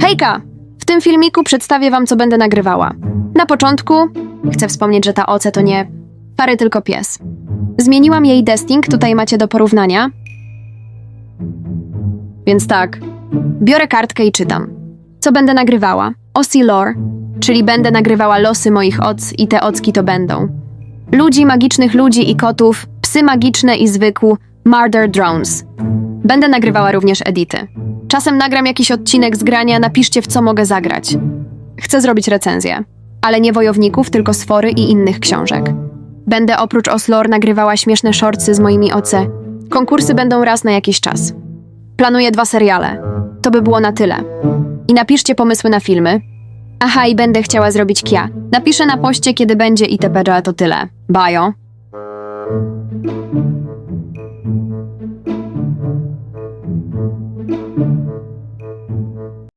Hejka! W tym filmiku przedstawię wam, co będę nagrywała. Na początku chcę wspomnieć, że ta oce to nie pary, tylko pies. Zmieniłam jej desting, tutaj macie do porównania. Więc tak, biorę kartkę i czytam. Co będę nagrywała? Ossi lore, czyli będę nagrywała losy moich oc i te ocki to będą. Ludzi, magicznych ludzi i kotów, psy magiczne i zwykł, murder drones. Będę nagrywała również edity. Czasem nagram jakiś odcinek z grania, napiszcie w co mogę zagrać. Chcę zrobić recenzję, ale nie wojowników, tylko sfory i innych książek. Będę oprócz Oslor nagrywała śmieszne shortsy z moimi oce. Konkursy będą raz na jakiś czas. Planuję dwa seriale. To by było na tyle. I napiszcie pomysły na filmy. Aha, i będę chciała zrobić kia. Napiszę na poście, kiedy będzie itp. to tyle. Bajo.